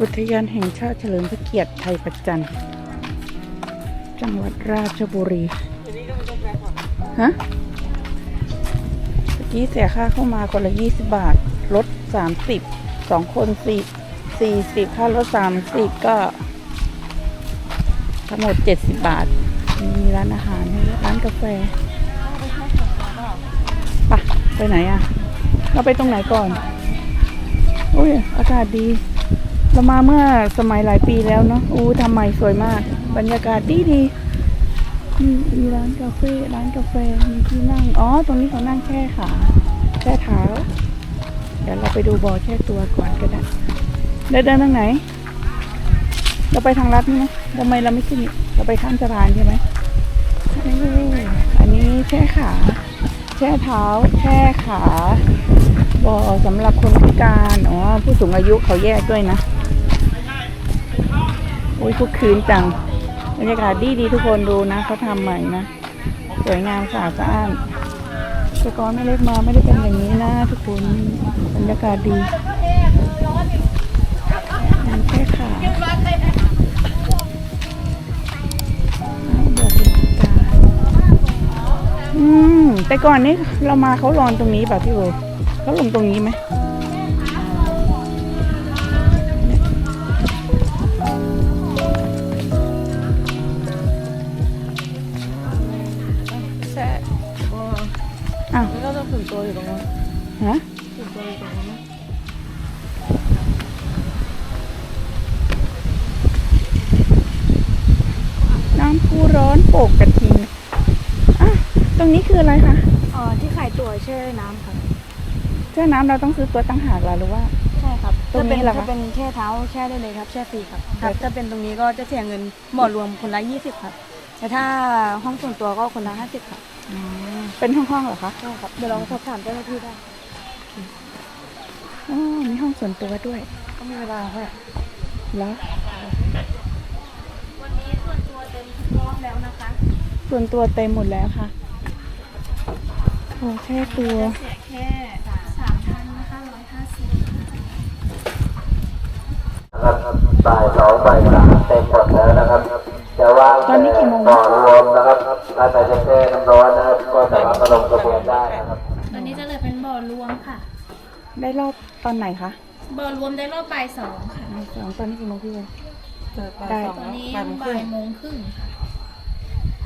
อุทยานแห่งชาติเฉลิมพระเกียรติไทยประจันจังหวัดราชบุรี ฮะเมื่อกี้เสียค่าเข้ามาคนละยี่สิบบาท ลดสามสิบสองคนสี่สี่สิบค่ารถสามสิบก็ ทั้งหมดเจ็ดสิบบาท มีร้านอาหารให้ร้านกาแฟไปะไปไหนอะเราไปตรงไหนก่อน อุ้ย อากาศดี เรามาเมื่อสมัยหลายปีแล้วเนาะอู้ทำใหม่สวยมาก บรรยากาศดีดีมีมีร้านกาแฟร้านกาแฟมีที่นั่ง อ๋อ ตรงนี้เขานั่งแช่ขาแช่เท้า เดี๋ยวเราไปดูบอแช่ตัวก่อนก็ได้เดินเดินทางไหน เราไปทางลัดนี่ไหมทำไมเราไม่ขึ้นนี่เราไปข้ามสะพานใช่ไหมอันนี้แช่ขา แช่เท้า แช่ขาบ่อสำหรับคนพิการ อ๋อ ผู้สูงอายุเขาแยกด้วยนะ โอ้ยทุกคืนจังบรรยากาศดีดีทุกคนดูนะเขาทำใหม่นะ สวยงามสะอาดสะอ้านแต่ก่อนไม่เล็กมาไม่ได้เป็นอย่างนี้นะทุกคนบรรยากาศดีน้ำแช่ขาอืมแต่ก่อนนี้เรามาเขารอนตรงนี้ป่ะพี่โบเขาลงตรงนี้ไหม ถึงตัวอยู่ตรงนั้นฮะถึงตัวอยู่ตรงนั้นนะน้ำพุร้อนโปกกระทิงอะตรงนี้คืออะไรคะอ๋อที่ขายตัวแช่น้ำครับแช่น้ำเราต้องซื้อตัวตั้งหากเหรอหรือว่า ใช่ครับตรงนี้ถ้าเป็นเหรอคะถ้าเป็นแช่เท้าแช่ได้เลยครับแช่ฟรีครับครัถ้าบถ้าเป็นตรงนี้ก็จะเสียเงินหมอรวมคนละ20ครับแต่ถ้าห้องส่วนตัวก็คนละ50ครับอ๋อ เป็นห้องๆเหรอคะใช่ครับเดี๋ยวลองสอบถามเจ้าหน้าที่ได้อ๋อมีห้องส่วนตัวด้วย ก็มีเวลาค่ะแล้ววันนี้ส่วนตัวเต็มทุกรอบแล้วนะคะ ส่วนตัวเต็มหมดแล้วค่ะโอ้แช่ตัวเสียแค่สามพันนะคะร้อยห้าสิบนะครับบ่ายสองบ่ายสามเต็มหม ใครจะแช่น้ำร้อนนะครับก็สามารถมาลงกระบวนได้นะครับตอนนี้จะเหลือเป็นบ่อรวมค่ะ ได้รอบตอนไหนคะบ่อรวมได้รอบบ่ายสองค่ะ บ่ายสองตอนนี้กี่โมงพี่โบได้ตอนนี้บ่ายโมงครึ่งค่ะ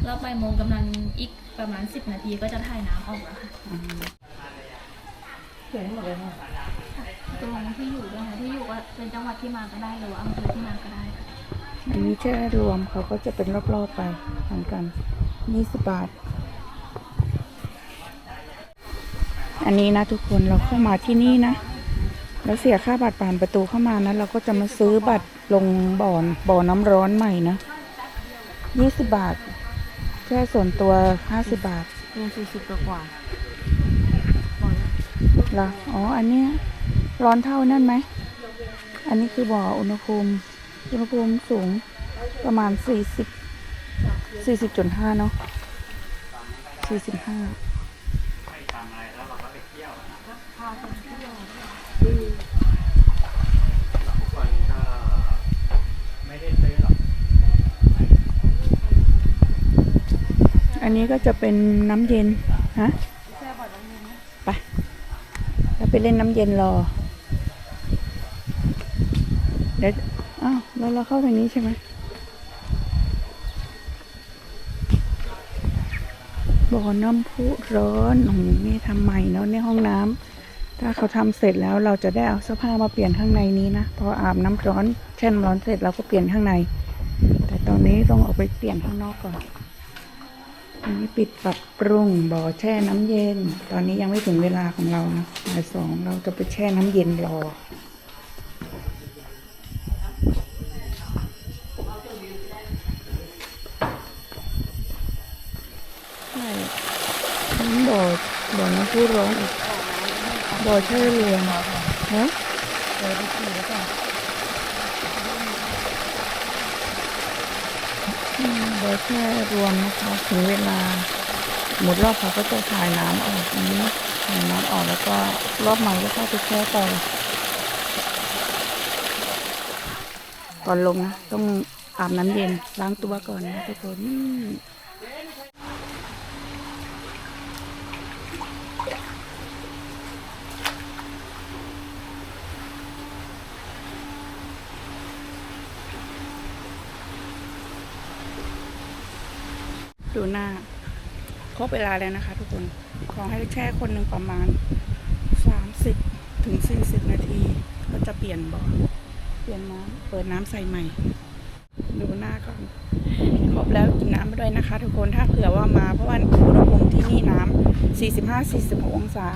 รอบบ่ายโมงกำลังอีกประมาณสิบนาทีก็จะถ่ายน้ำออกแล้วค่ะเขียนหมดเลยค่ะตรงที่อยู่ด้วยค่ะที่อยู่ก็เป็นจังหวัดที่มาก็ได้หรือว่าอำเภอที่มาก็ได้ค่ะ อันนี้แช่รวมเขาก็จะเป็นรอบๆไปเหมือนกัน ยี่สิบบาท อันนี้นะทุกคนเราเข้ามาที่นี่นะ แล้วเสียค่าบัตรผ่านประตูเข้ามานะเราก็จะมาซื้อบัตรลงบ่อนบ่อน้ำร้อนใหม่นะยี่สิบบาท แค่ส่วนตัวห้าสิบบาทเงินสี่สิบกว่าเหรออ๋อ อันเนี้ยร้อนเท่านั่นไหม อันนี้คือบ่ออุณหภูมิ อุณหภูมิสูงประมาณสี่สิบ สี่สิบจุดห้าเนาะสี่สิบห้าอันนี้ก็จะเป็นน้ำเย็นฮะไปเราไปเล่นน้ำเย็นรอ เดี๋ยว อ้าว แล้วเราเข้าทางนี้ใช่ไหม บ่อน้ำพุร้อนโอ้โหนี่ทำใหม่เนาะในห้องน้ำถ้าเขาทำเสร็จแล้วเราจะได้เอาเสื้อผ้ามาเปลี่ยนข้างในนี้นะพออาบน้ำร้อนแช่น้ำร้อนเสร็จเราก็เปลี่ยนข้างใน แต่ตอนนี้ต้องออกไปเปลี่ยนข้างนอกก่อนอันนี้ปิดปรับปรุงบ่อแช่น้ำเย็น ตอนนี้ยังไม่ถึงเวลาของเรานะบ่ายสองเราจะไปแช่น้ำเย็นรอ นี่บ่อบ่น้ำพุร้อนอีกบ่อแช่รวมฮะอืมบ่อแช่รวมนะคะถึงเวลาหมดรอบเขาก็จะถ่ายน้ำออกนี้ถ่ายน้ำออกแล้วก็รอบใหม่ก็เข้าไปแช่ต่อก่อนลงนะ ต้องอาบน้ำเย็นล้างตัวก่อนนะทุกคน ดูหน้า ครบเวลาแล้วนะคะ ทุกคน ขอให้แช่คนหนึ่งประมาณ 30ถึง40 นาที ก็จะเปลี่ยนบ่อเปลี่ยนน้ำเปิดน้ำใส่ใหม่ ดูหน้าก่อน ครบแล้วกินน้ำไปด้วยนะคะ ทุกคนถ้าเผื่อว่ามาเพราะว่าอุณหภูมิที่นี่น้ำ45-46 องศา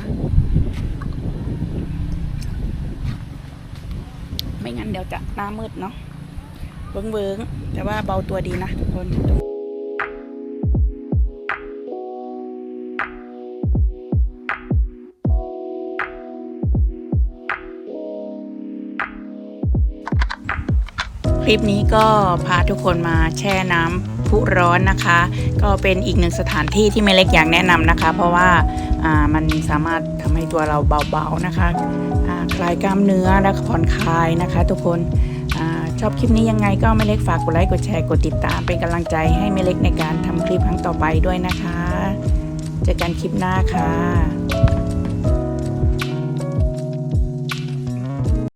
ไม่งั้นเดี๋ยวจะหน้ามืดเนาะเวิ้งเวิ้งๆแต่ว่าเบาตัวดีนะทุกคน คลิปนี้ก็พาทุกคนมาแช่น้ำพุร้อนนะคะ ก็เป็นอีกหนึ่งสถานที่ที่แม่เล็กอยากแนะนำนะคะ เพราะว่าอ่ามันสามารถทำให้ตัวเราเบาๆนะคะคลายกล้ามเนื้อและผ่อนคลายนะคะ ทุกคนอชอบคลิปนี้ยังไงก็แม่เล็กฝากกดไลค์กดแชร์กดติดตามเป็นกำลังใจให้แม่เล็กในการทำคลิปครั้งต่อไปด้วยนะคะ เจอกันคลิปหน้าค่ะ